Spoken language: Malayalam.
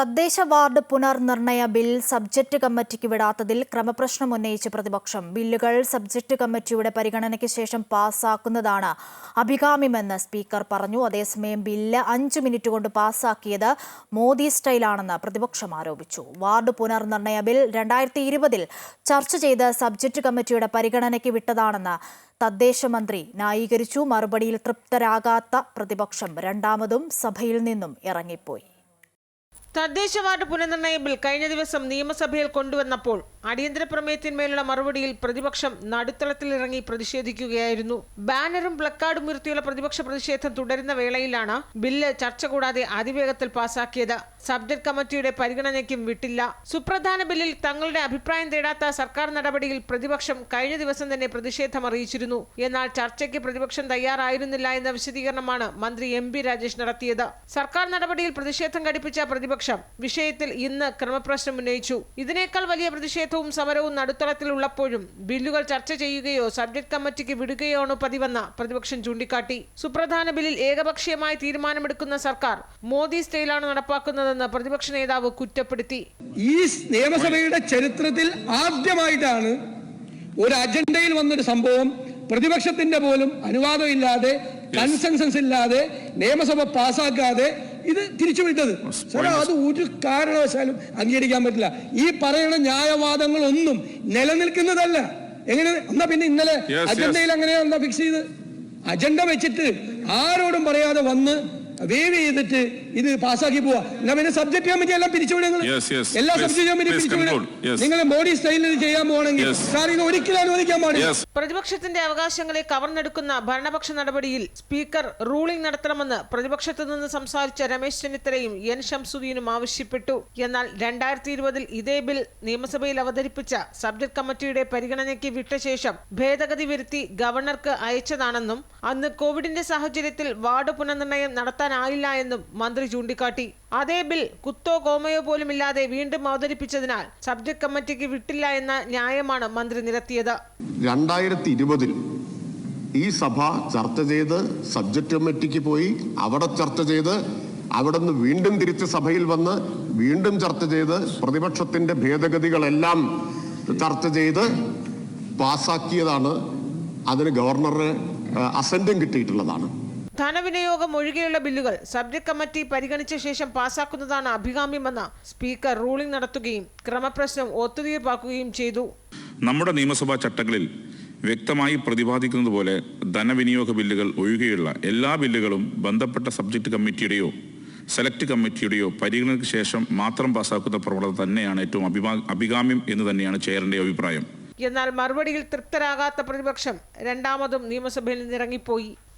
തദ്ദേശ വാർഡ് പുനർനിർണയ ബിൽ സബ്ജക്ട് കമ്മിറ്റിക്ക് വിടാത്തതിൽ ക്രമപ്രശ്നം ഉന്നയിച്ച് പ്രതിപക്ഷം. ബില്ലുകൾ സബ്ജക്ട് കമ്മിറ്റിയുടെ പരിഗണനയ്ക്ക് ശേഷം പാസാക്കുന്നതാണ് അഭികാമ്യമെന്ന് സ്പീക്കർ പറഞ്ഞു. അതേസമയം ബില്ല് അഞ്ച് മിനിറ്റ് കൊണ്ട് പാസ്സാക്കിയത് മോദി സ്റ്റൈലാണെന്ന് പ്രതിപക്ഷം ആരോപിച്ചു. വാർഡ് പുനർനിർണയ ബിൽ രണ്ടായിരത്തി ഇരുപതിൽ ചർച്ച ചെയ്ത് സബ്ജക്ട് കമ്മിറ്റിയുടെ പരിഗണനയ്ക്ക് വിട്ടതാണെന്ന് തദ്ദേശ മന്ത്രി ന്യായീകരിച്ചു. മറുപടിയിൽ തൃപ്തരാകാത്ത പ്രതിപക്ഷം രണ്ടാമതും സഭയിൽ നിന്നും ഇറങ്ങിപ്പോയി. തദ്ദേശ വാർഡ് പുനർനിർണയ ബിൽ കഴിഞ്ഞ ദിവസം നിയമസഭയിൽ കൊണ്ടുവന്നപ്പോൾ അടിയന്തര പ്രമേയത്തിന്മേലുള്ള മറുപടിയിൽ പ്രതിപക്ഷം നടുത്തളത്തിലിറങ്ങി പ്രതിഷേധിക്കുകയായിരുന്നു. ബാനറും പ്ലക്കാർഡും ഉയർത്തിയുള്ള പ്രതിപക്ഷ പ്രതിഷേധം തുടരുന്ന വേളയിലാണ് ബില്ല് ചർച്ച കൂടാതെ അതിവേഗത്തിൽ പാസാക്കിയത്. സബ്ജക്ട് കമ്മിറ്റിയുടെ പരിഗണനയ്ക്കും വിട്ടില്ല. സുപ്രധാന ബില്ലിൽ തങ്ങളുടെ അഭിപ്രായം തേടാത്ത സർക്കാർ നടപടിയിൽ പ്രതിപക്ഷം കഴിഞ്ഞ ദിവസം തന്നെ പ്രതിഷേധം അറിയിച്ചിരുന്നു. എന്നാൽ ചർച്ചയ്ക്ക് പ്രതിപക്ഷം തയ്യാറായിരുന്നില്ല എന്ന വിശദീകരണമാണ് മന്ത്രി എം രാജേഷ് നടത്തിയത്. സർക്കാർ നടപടിയിൽ പ്രതിഷേധം ഘടിപ്പിച്ച പ്രതിപക്ഷം വിഷയത്തിൽ ഇന്ന് ക്രമപ്രശ്നം ഉന്നയിച്ചു. ഇതിനേക്കാൾ വലിയ പ്രതിഷേധവും സമരവും നടുത്തളത്തിലുള്ളപ്പോഴും ബില്ലുകൾ ചർച്ച ചെയ്യുകയോ സബ്ജക്ട് കമ്മിറ്റിക്ക് വിടുകയോണോ പതിവെന്ന് പ്രതിപക്ഷം ചൂണ്ടിക്കാട്ടി. സുപ്രധാന ബില്ലിൽ ഏകപക്ഷീയമായി തീരുമാനമെടുക്കുന്ന സർക്കാർ മോദി സ്റ്റൈലാണ് നടപ്പാക്കുന്നതെന്ന് പ്രതിപക്ഷ നേതാവ് കുറ്റപ്പെടുത്തി. ഈ നിയമസഭയുടെ ചരിത്രത്തിൽ ആദ്യമായിട്ടാണ് ഒരു അജണ്ടയിൽ വന്നൊരു സംഭവം പ്രതിപക്ഷത്തിന്റെ പോലും അനുവാദം ഇല്ലാതെ കൺസെൻസസ് ഇല്ലാതെ നിയമസഭ പാസ്സാക്കാതെ ഇത് തിരിച്ചുവിട്ടത്. സാറേ അത് ഒരു കാരണവശാലും അംഗീകരിക്കാൻ പറ്റില്ല. ഈ പറയുന്ന ന്യായവാദങ്ങളൊന്നും നിലനിൽക്കുന്നതല്ല. എങ്ങനെ? എന്നാ പിന്നെ ഇന്നലെ. അജണ്ടയിൽ അങ്ങനെയാ ഫിക്സ് ചെയ്ത്? അജണ്ട വെച്ചിട്ട് ആരോടും പറയാതെ വന്ന് വേവ് ചെയ്തിട്ട് ഇത് പാസ്സാക്കി പോവാ. എന്നാ പിന്നെ സബ്ജക്ട് കമ്മിറ്റി എല്ലാം yes. എല്ലാ സബ്ജക്ട് കമ്മിറ്റി പിരിച്ചുവിടും. നിങ്ങൾ മോഡി സ്റ്റൈലിൽ ചെയ്യാൻ പോകണമെങ്കിൽ. സാർ ഇത് ഒരിക്കലും അനുവദിക്കാൻ പാടില്ല. പ്രതിപക്ഷത്തിന്റെ അവകാശങ്ങളെ കവർന്നെടുക്കുന്ന ഭരണപക്ഷ നടപടിയിൽ സ്പീക്കർ റൂളിംഗ് നടത്തണമെന്ന് പ്രതിപക്ഷത്തു നിന്ന് സംസാരിച്ച രമേശ് ചെന്നിത്തലയും എൻ ഷംസുദ്ദീനും ആവശ്യപ്പെട്ടു. എന്നാൽ രണ്ടായിരത്തി ഇരുപതിൽ ഇതേ ബിൽ നിയമസഭയിൽ അവതരിപ്പിച്ച സബ്ജക്ട് കമ്മിറ്റിയുടെ പരിഗണനയ്ക്ക് വിട്ട ശേഷം ഭേദഗതി വരുത്തി ഗവർണർക്ക് അയച്ചതാണെന്നും അന്ന് കോവിഡിന്റെ സാഹചര്യത്തിൽ വാർഡ് പുനർനിർണയം നടത്താനായില്ല എന്നും മന്ത്രി ചൂണ്ടിക്കാട്ടി. അതേ ബിൽ കുത്തോ കോമയോ പോലുമില്ലാതെ വീണ്ടും അവതരിപ്പിച്ചതിനാൽ സബ്ജക്ട് കമ്മിറ്റിക്ക് വിട്ടില്ല എന്ന ന്യായമാണ് മന്ത്രി നിരത്തിയത്. രണ്ടായിരത്തി ഇരുപതിൽ ഈ സഭ ചർച്ച ചെയ്ത് സബ്ജക്ട് കമ്മിറ്റിക്ക് പോയി അവിടെ ചർച്ച ചെയ്ത് അവിടെ നിന്ന് വീണ്ടും തിരിച്ച് സഭയിൽ വന്ന് വീണ്ടും ചർച്ച ചെയ്ത് പ്രതിപക്ഷത്തിന്റെ ഭേദഗതികളെല്ലാം ചർച്ച ചെയ്ത് പാസാക്കിയതാണ്. അതിന് ഗവർണറെ അസന്റും കിട്ടിയിട്ടുള്ളതാണ്. ധനവിനിയോഗം ഒഴികെയുള്ള ബില്ലുകൾ സബ്ജക്ട് കമ്മിറ്റി പരിഗണിച്ച ശേഷം പാസാക്കുന്നതാണ് അഭികാമ്യമെന്ന് സ്പീക്കർ റൂളിംഗ് നടത്തുകയും ക്രമപ്രശ്നം ഒത്തുതീർപ്പാക്കുകയും ചെയ്തു. നമ്മുടെ നിയമസഭാ ചട്ടങ്ങളിൽ വ്യക്തമായി പ്രതിപാദിക്കുന്നത് പോലെ ധനവിനിയോഗ ബില്ലുകൾ ഒഴികെയുള്ള എല്ലാ ബില്ലുകളും ബന്ധപ്പെട്ട സബ്ജക്ട് കമ്മിറ്റിയുടെയോ സെലക്ട് കമ്മിറ്റിയുടെയോ പരിഗണനയ്ക്ക് ശേഷം മാത്രം പാസാക്കുന്ന പ്രവണത തന്നെയാണ് ഏറ്റവും അഭിമാ അഭികാമ്യം എന്ന് തന്നെയാണ് ചെയറിന്റെ അഭിപ്രായം. എന്നാൽ മറുപടിയിൽ തൃപ്തരാകാത്ത പ്രതിപക്ഷം രണ്ടാമതും നിയമസഭയിൽ നിന്നിറങ്ങിപ്പോയി.